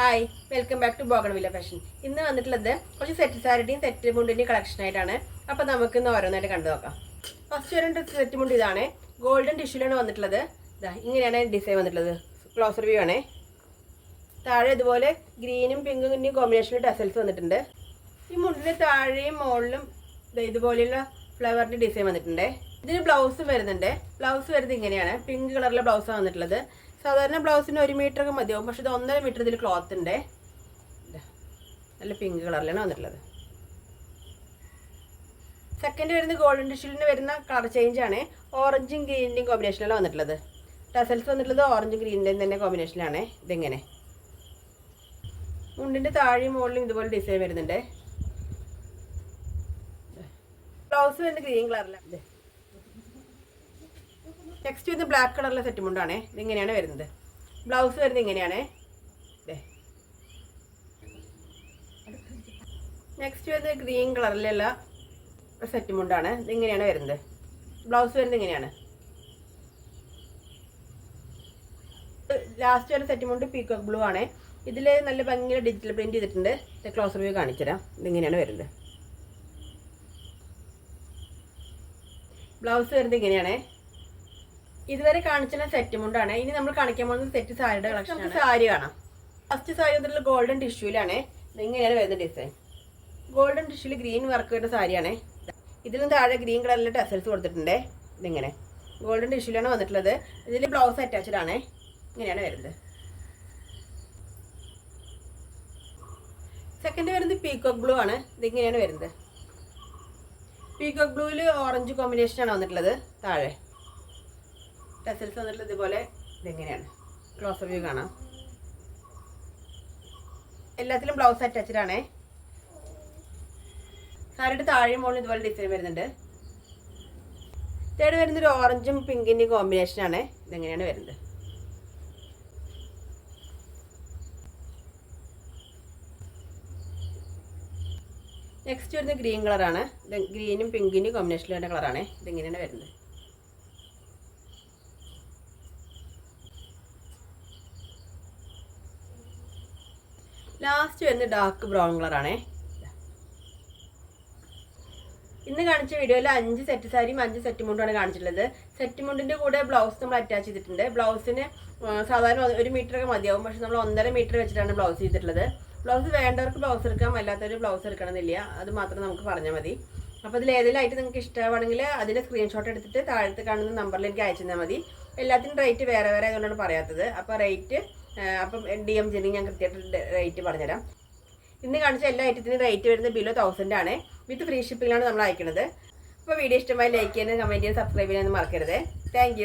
Hi welcome back to Bougainvillea fashion ഇന്ന് വന്നിട്ടുള്ളത് കുറച്ച് സെറ്റ് സാരിയുടെയും സെറ്റ് മുണ്ടിന്റെയും കളക്ഷൻ ആയിട്ടാണ്. അപ്പോൾ നമുക്ക് ഇന്ന് ഓരോന്നായിട്ട് കണ്ടു നോക്കാം. ഫസ്റ്റ് വരേണ്ട സെറ്റ് മുണ്ട് ഇതാണ്. ഗോൾഡൻ ടിഷ്യൂലാണ് വന്നിട്ടുള്ളത്. ഇതാ ഇങ്ങനെയാണ് ഡിസൈൻ വന്നിട്ടുള്ളത്. ക്ലോസർ വ്യൂ ആണ്. താഴെ ഇതുപോലെ ഗ്രീനും പിങ്കും കോമ്പിനേഷനിൽ ടസൽസ് വന്നിട്ടുണ്ട്. ഈ മുണ്ടിന് താഴെയും മുകളിലും ഇതുപോലെയുള്ള ഫ്ലവറിന്റെ ഡിസൈൻ വന്നിട്ടുണ്ട്. ഇതിന് ബ്ലൗസും വരുന്നുണ്ട്. ബ്ലൗസ് വരുന്നത് ഇങ്ങനെയാണ്. പിങ്ക് കളറിലെ ബ്ലൗസാണ് വന്നിട്ടുള്ളത്. സാധാരണ ബ്ലൗസിന് ഒരു മീറ്റർ ഒക്കെ മതിയാവും. പക്ഷെ ഇത് ഒന്നര മീറ്റർ ഇതിൽ ക്ലോത്ത് ഉണ്ട് നല്ല പിങ്ക് കളറിലാണ് വന്നിട്ടുള്ളത്. സെക്കൻഡ് വരുന്ന ഗോൾഡൻ ഡിഷിലിന് വരുന്ന കളർ ചേഞ്ച് ആണ് ഓറഞ്ചും ഗ്രീനിന്റെയും കോമ്പിനേഷനിലാണ് വന്നിട്ടുള്ളത്. ടസൽസ് വന്നിട്ടുള്ളത് ഓറഞ്ചും ഗ്രീനിന്റെയും തന്നെ കോമ്പിനേഷനിലാണ് ഇതെങ്ങനെ? മുണ്ടിന്റെ താഴെയും മുകളിലും ഇതുപോലെ ഡിസൈൻ വരുന്നുണ്ട്. ബ്ലൗസ് വരുന്ന ഗ്രീൻ കളറിലാണ് നെക്സ്റ്റ് വരുന്നത് ബ്ലാക്ക് കളറിലെ സെറ്റ് മുണ്ടാണ്. ഇതിങ്ങനെയാണ് വരുന്നത്. ബ്ലൗസ് വരുന്നത് ഇങ്ങനെയാണ്. നെക്സ്റ്റ് വരുന്നത് ഗ്രീൻ കളറിലുള്ള സെറ്റ് മുണ്ടാണ്. ഇതിങ്ങനെയാണ് വരുന്നത്. ബ്ലൗസ് വരുന്നത് ഇങ്ങനെയാണ്. ലാസ്റ്റ് വരുന്ന സെറ്റ് മുണ്ട് പീക്കോക്ക് ബ്ലൂ ആണ്. ഇതിൽ നല്ല ഭംഗിയിൽ ഡിജിറ്റൽ പ്രിന്റ് ചെയ്തിട്ടുണ്ട്. ക്ലോസർ വ്യൂ കാണിച്ചു തരാം ഇതിങ്ങനെയാണ് വരുന്നത്. ബ്ലൗസ് വരുന്നത് ഇങ്ങനെയാണ്. ഇതുവരെ കാണിച്ചിരുന്ന സെറ്റ് മുണ്ടാണ്. ഇനി നമ്മൾ കാണിക്കാൻ പോകുന്നത് സെറ്റ് സാരിയുടെ കളക്ഷൻ നമുക്ക് സാരി കാണാം. ഫസ്റ്റ് സാരി വന്നിട്ടുള്ള ഗോൾഡൻ ടിഷ്യൂലാണ് ഇങ്ങനെയാണ് വരുന്ന ഡിസൈൻ ഗോൾഡൻ ടിഷ്യൂൽ ഗ്രീൻ വർക്ക് വരുന്ന സാരിയാണ്. ഇതിലും താഴെ ഗ്രീൻ കളറിൽ ടെസൽസ് കൊടുത്തിട്ടുണ്ട്. ഇതിങ്ങനെ. ഗോൾഡൻ ടിഷ്യൂലാണ് വന്നിട്ടുള്ളത്. ഇതിൽ ബ്ലൗസ് അറ്റാച്ച്ഡ് ആണ്. ഇങ്ങനെയാണ് വരുന്നത്. സെക്കൻഡ് വരുന്നത് പീകോക്ക് ബ്ലൂ ആണ്. ഇതിങ്ങനെയാണ് വരുന്നത്. പീകോക്ക് ബ്ലൂവിൽ ഓറഞ്ച് കോമ്പിനേഷനാണ് വന്നിട്ടുള്ളത്. താഴെ. ടെസൽസ് വന്നിട്ട് ഇതുപോലെ ഇതെങ്ങനെയാണ്. ക്ലോസ് വ്യൂ കാണാം. എല്ലാത്തിലും ബ്ലൗസ് അറ്റാച്ച്ഡ് ആണേ. സാരിയുടെ താഴെയും മുകളിൽ ഇതുപോലെ ഡിസൈൻ വരുന്നുണ്ട്. തേർഡ് വരുന്നത് ഒരു ഓറഞ്ചും പിങ്കിന്റെയും കോമ്പിനേഷനാണ് ഇതെങ്ങനെയാണ് വരുന്നത്. നെക്സ്റ്റ് വരുന്നത് ഗ്രീൻ കളറാണ് ഗ്രീനും പിങ്കിന്റെയും കോമ്പിനേഷനിൽ വരുന്ന കളറാണ് ഇതെങ്ങനെയാണ് വരുന്നത്. ലാസ്റ്റ് വരുന്നത് ഡാർക്ക് ബ്രൗൺ കളറാണേ ഇന്ന് കാണിച്ച വീഡിയോയിൽ അഞ്ച് സെറ്റ് സാരിയും അഞ്ച് സെറ്റ് മുണ്ടുമാണ് കാണിച്ചിട്ടുള്ളത്. സെറ്റ് മുണ്ടിന്റെ കൂടെ ബ്ലൗസ് നമ്മൾ അറ്റാച്ച് ചെയ്തിട്ടുണ്ട്. ബ്ലൗസിന് സാധാരണ ഒരു മീറ്റർ ഒക്കെ മതിയാവും. പക്ഷെ നമ്മൾ ഒന്നര മീറ്റർ വെച്ചിട്ടാണ് ബ്ലൗസ് ചെയ്തിട്ടുള്ളത്. ബ്ലൗസ് വേണ്ടവർക്ക് ബ്ലൗസ് എടുക്കാം. അല്ലാത്തവർ ബ്ലൗസ് എടുക്കണമെന്നില്ല. അത് മാത്രം നമുക്ക് പറഞ്ഞാൽ മതി. അപ്പോൾ അതിൽ ഏതെങ്കിലും ആയിട്ട് നിങ്ങൾക്ക് ഇഷ്ടമാണെങ്കിൽ അതിന്റെ സ്ക്രീൻഷോട്ട് എടുത്തിട്ട് താഴത്ത് കാണുന്ന നമ്പറിൽ അയച്ചു തന്നാൽ മതി. എല്ലാത്തിനും റേറ്റ് വേറെ വേറെ അതുകൊണ്ടാണ് പറയാത്തത്. അപ്പോൾ റേറ്റ് അപ്പം ഡി എം ജിന് ഞാൻ കൃത്യമായിട്ട് റേറ്റ് പറഞ്ഞുതരാം. ഇന്ന് കാണിച്ച എല്ലാ ഐറ്റത്തിനും റേറ്റ് വരുന്നത് ബിലോ തൗസൻഡ് ആണ്. വിത്ത് ഫ്രീ ഷിപ്പിംഗിലാണ് നമ്മൾ അയക്കുന്നത്. അപ്പോൾ വീഡിയോ ഇഷ്ടമായി ലൈക്ക് ചെയ്യാനും കമന്റ് ചെയ്യാനും സബ്സ്ക്രൈബ് ചെയ്യാനും മറക്കരുത്. താങ്ക്